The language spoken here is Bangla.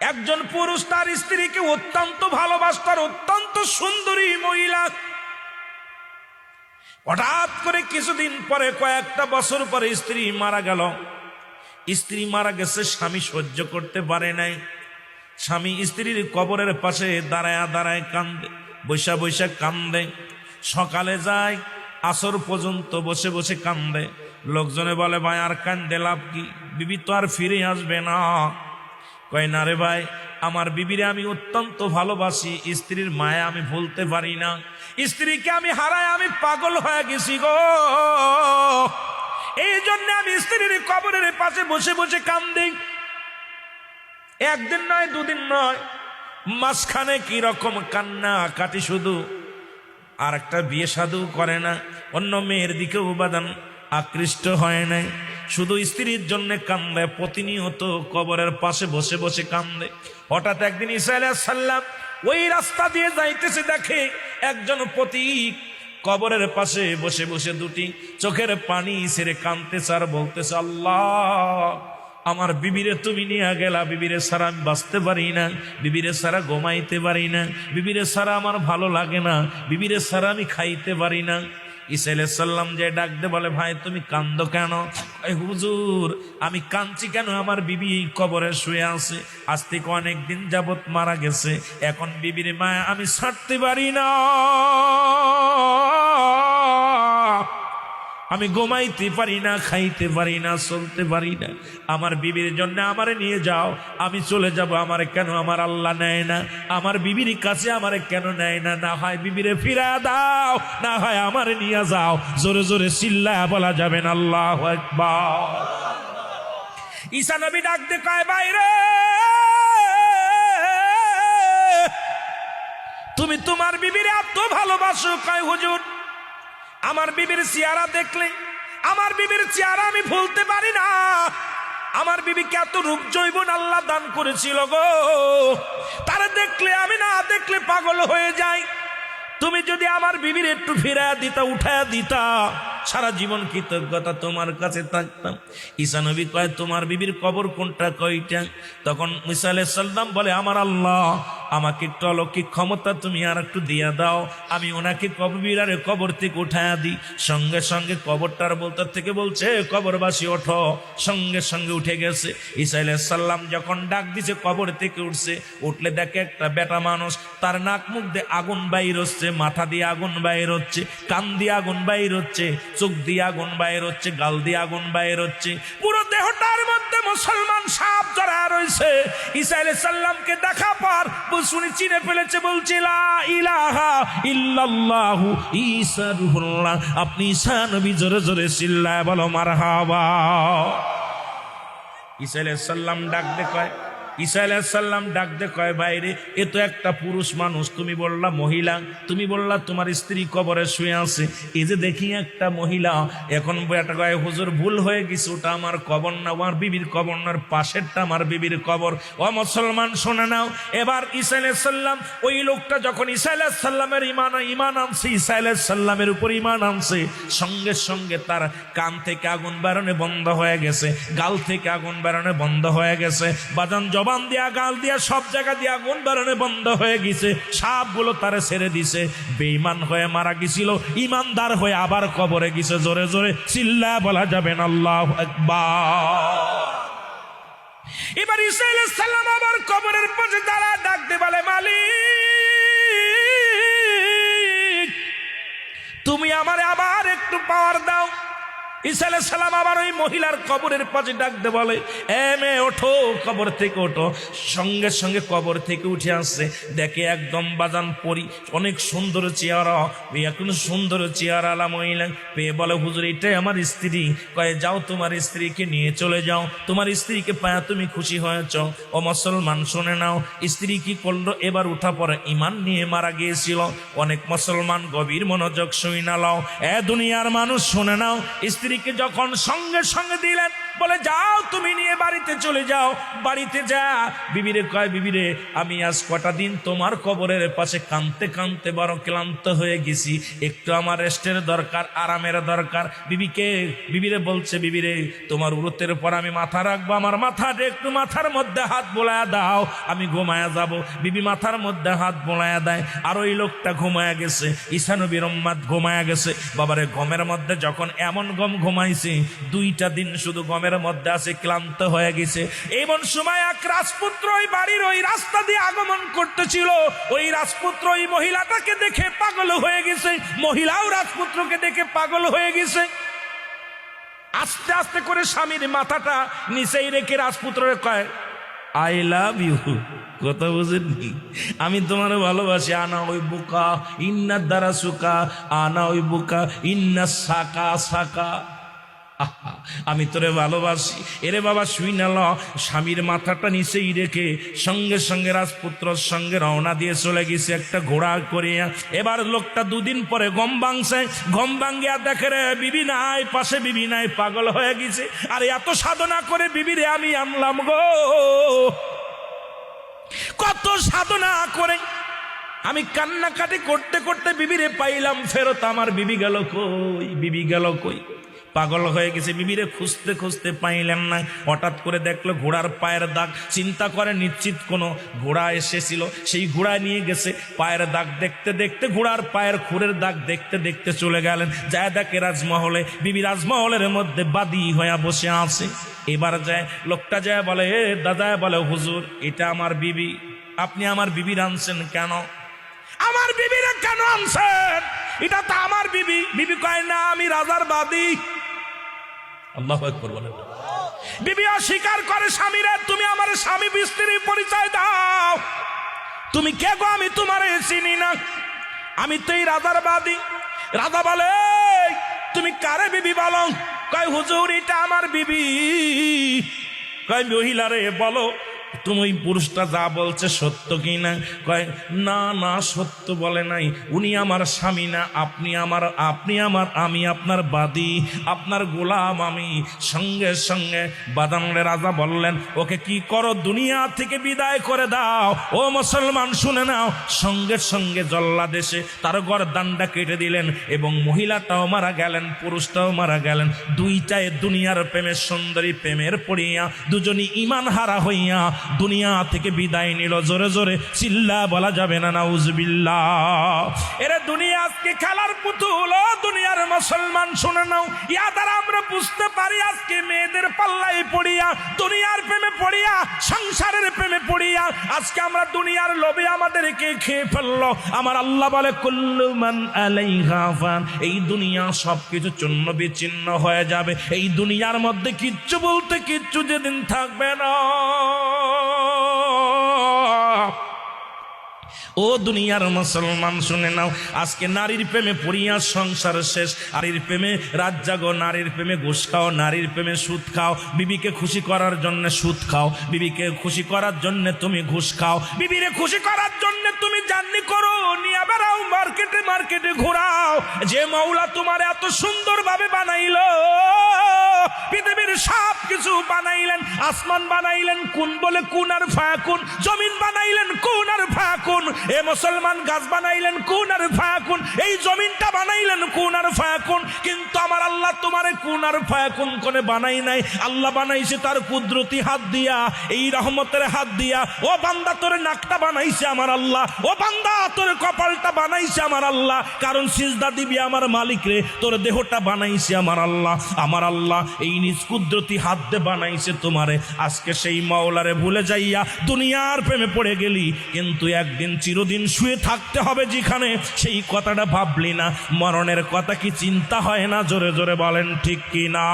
একজন পুরুষ তার স্ত্রীকে অত্যন্ত ভালোবাসতার অত্যন্ত সুন্দরী মহিলা। হঠাৎ করে কিছুদিন পরে কয়েকটা বছর পরে স্ত্রী মারা গেল। স্ত্রী মারা গেছে, স্বামী সহ্য করতে পারে নাই। স্বামী স্ত্রীর কবরের পাশে দাঁড়ায় দাঁড়ায় কান্দে, বৈশা বৈশা কান্দে। সকালে যায়, আসর পর্যন্ত বসে বসে কান্দে। লোকজনে বলে, ভাই, আর কান্দে লাভ কি? বিবি তো আর ফিরে আসবে না। কয়, না রে ভাই, আমার বিবিরে আমি অত্যন্ত ভালোবাসি। স্ত্রীর মায়া আমি ভুলতে পারি না। স্ত্রীকে আমি হারায় আমি পাগল হয়ে গেছি গো। এই জন্য আমি স্ত্রীর কবরের পাশে বসে বসে কান্দি। একদিন নয়, দুদিন নয়, মাঝখানে কি রকম কান্না কাটি শুধু। আর একটা বিয়ে সাধু করে না, অন্য মেয়ের দিকে উপাদান আকৃষ্ট হয় নাই। শুধু স্ত্রীর জন্য কান্দে, প্রতিনিয়ত কবরের পাশে বসে বসে কান্দে। হঠাৎ একদিন ইসা সাল্লাম ওই রাস্তা দিয়ে যাইতেছে দেখে একজন প্রতীক কবরের পাশে বসে বসে দুটি চোখের পানি ছেড়ে কানতেছে আর বলতেছে, আল্লাহ, আমার বিবিরে তুমি নিয়ে গেলা, বিবিরে সারা আমি বাঁচতে পারি না, বিবিরে সারা ঘুমাইতে পারি না, বিবিরে সারা আমার ভালো লাগে না, বিবিরে সারা আমি খাইতে পারি না। ইসাইল সাল্লাম যে ডাকতে বলে, ভাই, তুমি কান্দ কেন? হুজুর, আমি কাঁদছি কেন? আমার বিবি কবরে শুয়ে আছে। আজ থেকে অনেক দিন যাবত মারা গেছে। এখন বিবির মায়া আমি ছাড়তে পারি না। আমি ঘুমাইতে পারি না, খাইতে পারি না, চলতে পারি না। আমার বিবির জন্য আমারে নিয়ে যাও। আমি চলে যাব, আমার কেন আমার আল্লাহ নেয় না? আমার বিবির কাছে আমারে কেন নেয় না? না হয় বিবিরে ফিরা দাও, না হয় আমারে নিয়ে যাও। জোরে জোরে চিল্লা বলা যাবে না, আল্লাহ ঈশা নবী ডাক দে কয় বাইরে তুমি তোমার বিবির এত ভালোবাসো? কয়, হুজুর আমার বিবির চেহারা দেখলে, আমার বিবির চেহারা আমি ভুলতে পারি না। আমার বিবিকে এত রূপ জৈবন আল্লাহ দান করেছিল গো। তারা দেখলে আমি না দেখলে পাগল হয়ে যাই। তুমি যদি আমার বিবির একটু ফিরা দিতা উঠায়া দিতা সারা জীবন কৃতজ্ঞতা তোমার কাছে থাকতাম। ঈসা নবী কয়, তোমার বিবির কবর কোনটা? কয়টা? তখন ঈসা সালাম বলে, আমার আল্লাহ, আমাকে অলৌকিক ক্ষমতা তুমি আর একটু দিয়া দাও। আমি ওনাকে কবর কবর থেকে উঠায়া দিই। সঙ্গে সঙ্গে কবরটার বলতে থেকে বলছে, কবরবাসী, ওঠো। সঙ্গে সঙ্গে উঠে গেছে। ঈসা আলাইহিস সালাম যখন ডাক দিছে, কবর থেকে উঠছে, উঠলে দেখে একটা বেটা মানুষ, তার নাক মুখ দিয়ে আগুন বাইর হচ্ছে, মাথা দিয়ে আগুন বাইর হচ্ছে, কান দিয়ে আগুন বাইর হচ্ছে। চোখ দিয়ে আগুন বাইর হচ্ছে, গাল দিয়ে আগুন বাইর হচ্ছে। পুরো দেহটার মধ্যে মুসলমান সাপ জড়া রয়েছে। ঈসা আলাইহিস সালামকে দেখা পর শুনে চিনে ফেলেছে, বলছে, লা ইলাহা ইল্লাল্লাহু আপনি ঈসা নবী জোরে জোরে চিল্লায় বলো, মারহাবা। ঈসা আলাইহিস সালাম ডাক দে কয় ঈসা আলাইসাল্লাম ডাক দে কয় বাইরে এ তো একটা পুরুষ মানুষ। তুমি বললা মহিলা, তুমি বললা তোমার স্ত্রী কবরে শুয়ে আছে। এই যে দেখি একটা মহিলা, এখন একটা কয়, হুজুর, ভুল হয়ে গেছে, ওটা আমার কবর না, আমার বিবির কবর না পাশেরটা আমার বিবির কবর। ও মুসলমান, শোনে নাও। এবার ঈসা আলাইসাল্লাম ওই লোকটা যখন ঈসা আলাইসাল্লামের ইমান ইমান আনছে, ঈসা আলাইসাল্লামের উপর ইমান আনছে, সঙ্গে সঙ্গে তার কান থেকে আগুন বেরোনে বন্ধ হয়ে গেছে, গাল থেকে আগুন বেরোনে বন্ধ হয়ে গেছে। বাজান জবান দিয়া, গাল দিয়া, সব জায়গা দিয়া আগুন বেরোনে বন্ধ হয়ে গেছে। সাপগুলো তারে ছেড়ে দিছে। বেইমান হয়ে মারা গেছিল ইমানদার হয়ে আবার কবরে গেছে। জোরে জোরে চিল্লা বলা যাবে না, আল্লাহ একবার এবার ইসাইল সাল্লাম আবার কবরের পাশে দাঁড়া ডাকতে ঈসা সালাম আবার ওই মহিলার কবরের পাশে ডাকতে বলে, এ মেয়ে, ওঠো, কবর থেকে ওঠো। সঙ্গে সঙ্গে কবর থেকে উঠে আসছে। দেখে একদম বাজান পরি, অনেক সুন্দর চেহারা। এখন সুন্দর চেহারা আলা মহিলা পেয়ে বলে, হুজুর, এটাই আমার স্ত্রী। কয়ে, যাও, তোমার স্ত্রীকে নিয়ে চলে যাও। তোমার স্ত্রীকে পায়া তুমি খুশি হয়েছ। ও মুসলমান, শুনে নাও। স্ত্রী কি করল? এবার উঠা পরে ইমান নিয়ে মারা গিয়েছিল। অনেক মুসলমান গভীর মনোযোগ শুই না লাও। এ দুনিয়ার মানুষ, শুনে নাও। স্ত্রীকে যখন সঙ্গে সঙ্গে দিলেন, বলে, যাও তুমি নিয়ে বাড়িতে চলে যাও। বাড়িতে যা। বিবিরে কয়, বিবিরে, আমি আজ কটা দিন তোমার কবরের পাশে কানতে কানতে বড় ক্লান্ত হয়ে গেছি। একটু আমার রেস্টের দরকার, আরামের দরকার। বিবিকে, বিবিরে বলছে, বিবিরে, তোমার উরতের পর আমি মাথা রাখব। আমার মাথাটা একটু মাথার মধ্যে হাত বোলায়া দাও। আমি ঘুমায়া যাব। বিবি মাথার মধ্যে হাত বোলায়া দেয়। আর ওই লোকটা ঘুমায়া গেছে। ঈশানবীর ঘুমায়া গেছে। বাবারে, গমের মধ্যে যখন এমন গম ঘুমাইছে, দুইটা দিন শুধু গমের মধ্যে আছে, ক্লান্ত হয়ে গেছে। এমন সময় এক রাজপুত্র ওই বাড়ির ওই রাস্তা দিয়ে আগমন করতেছিল। ওই রাজপুত্র ওই মহিলাটাকে দেখে পাগল হয়ে গেছে। মহিলাও রাজপুত্রকে দেখে পাগল হয়ে গেছে। আস্তে আস্তে করে স্বামীর মাথাটা নিচেই রেখে রাজপুত্রের কয় আই লাভ ইউ কথা বুঝেননি? আমি তোমার ভালোবাসি। আনা ওই বুকা, ইন্নার দ্বারা সুকা, আনা ওই বুকা ইন্না সাকা সাকা। আমি তোরে ভালোবাসি। এরে বাবা, শুই না ল। স্বামীর মাথাটা নিচেই রেখে সঙ্গে সঙ্গে রাজপুত্রর সঙ্গে রওনা দিয়ে চলে গেছে একটা ঘোড়া করিয়া। এবার লোকটা দুদিন পরে গম ভাঙছে। গম ভাঙ্গিয়া দেখে রে, বিবি নাই, পাশে বিবি নাই, পাগল হয়ে গেছে। আর এত সাধনা করে বিবিরে আমি আনলাম গো। কত সাধনা করে আমি কান্নাকাটি করতে করতে বিবিরে পাইলাম। ফেরত আমার বিবি গেল কই? বিবি গেল কই? পাগল হয়ে গেছে। বিবিরে খুঁজতে খুঁজতে পাইলেন না। হঠাৎ করে দেখল ঘোড়ার পায়ের দাগ। চিন্তা করে নিশ্চিত কোনো ঘোড়া এসেছিল। সেই ঘোড়া নিয়ে গেছে। পায়ের দাগ দেখতে দেখতে ঘোড়ার পায়ের খুরের দাগ দেখতে দেখতে চলে গেলেন। যায় দেখে রাজমহলে। বিবি রাজমহলের মধ্যে বাদী হয়ে বসে আছে। এবার যায়, লোকটা যায় বলে, এ দাদা, বলে, হুজুর, এটা আমার বিবি। আপনি আমার বিবির আনছেন কেন? আমার বিবিরা কেন আনছেন? এটা তো আমার বিবি। বিবি কয়, না, আমি রাজার বাদী। আল্লাহ একবার বলেন। বিবি অস্বীকার করে, স্বামীরা, তুমি আমার স্বামী স্ত্রীর পরিচয় দাও। তুমি কে গো? আমি তোমার চিনি না। আমি তো এই রাজার বাদী। রাজা বলে তুমি কারে বিবি বলো? কয়, হুজুর, এটা আমার বিবি। কয়, মহিলারে বলো তুমি ওই পুরুষটা যা বলছে সত্য কি না কয়, না না, সত্য বলে নাই। উনি আমার স্বামী না, আপনি আমার আপনি আমার, আমি আপনার বাদী, আপনার গোলাম আমি। সঙ্গে সঙ্গে বাদামরে রাজা বললেন, ওকে কি করো? দুনিয়া থেকে বিদায় করে দাও। ও মুসলমান, শুনে নাও। সঙ্গে সঙ্গে জল্লা দেশে তার গরদানটা কেটে দিলেন এবং মহিলাটাও মারা গেলেন, পুরুষটাও মারা গেলেন। দুইটায় দুনিয়ার প্রেমের সুন্দরী প্রেমের পড়িয়া দুজনই ইমান হারা হইয়া দুনিয়া থেকে বিদায় নিল। জোরে জোরে চিল্লা বলা যাবে না না নাউজবিল্লা এরে দুনিয়া আজকে খেলার পুতুল দুনিয়ার মুসলমান, শুনে নাও। ইয়া দ্বারা আমরা বুঝতে পারি আজকে মেয়েদের পাল্লাই পড়িয়া, দুনিয়ার প্রেমে পড়িয়া, সংসারের প্রেমে পড়িয়া, আজকে আমরা দুনিয়ার লোভে আমাদেরকে খেয়ে ফেলল। আমার আল্লাহ বলে, কুল্লু মান আলাইহা ফান। এই দুনিয়া সবকিছু চূন্য বিচ্ছিন্ন হয়ে যাবে। এই দুনিয়ার মধ্যে কিচ্ছু বলতে কিচ্ছু যেদিন থাকবে না। ও দুনিয়ার মুসলমান, শুনে নাও। আজকে নারীর প্রেমে পড়িয়া সংসার শেষ। নারীর প্রেমে রাত জাগো, নারীর প্রেমে ঘুষ খাও, নারীর প্রেমে সুদ খাও। বিবিকে খুশি করার জন্য সুদ খাও। বিবিকে খুশি করার জন্য তুমি ঘুষ খাও। বিবিরে খুশি করার জন্য তুমি জার্নি করো। নিয়ে বেড়াও মার্কেটে মার্কেটে ঘোরাও। যে মৌলা তোমার এত সুন্দরভাবে বানাইলো, পৃথিবীর সব কিছু বানাইলেন, আসমান বানাইলেন, কোন বলে কোন আর ফায়াকুন জমিন বানাইলেন, কোন আর ফায়াকুন এ মুসলমান গাছ বানাইলেন, কোন আর ফায়াকুন এই জমিনটা বানাইলেন, কোন আর ফায়াকুন কিন্তু আমার আল্লাহ তোমারে কোন আর ফায়াকুন করে বানাই নাই। আল্লাহ বানাইছে তার কুদরতি হাত দিয়া, এই রহমতের হাত দিয়া। ও বান্দা, তোর নাকটা বানাইছে আমার আল্লাহ। ও বান্দা, তোর কপালটা বানাইছে আমার আল্লাহ। কারণ সিজদা দিবি আমার মালিক রে, তোর দেহটা বানাইছে আমার আল্লাহ। আমার আল্লাহ, এই নিজ কুদরতি হাত দিয়ে বানাইছে তোমারে। আজকে সেই মাওলারে ভুলে যাইয়া দুনিয়ার প্রেমে পড়ে গেলি। কিন্তু একদিন চিরদিন শুয়ে থাকতে হবে যেখানে। সেই কথাটা ভাবলি না। মরণের কথা কি চিন্তা হয় না? জোরে জোরে বলেন, ঠিক কি না?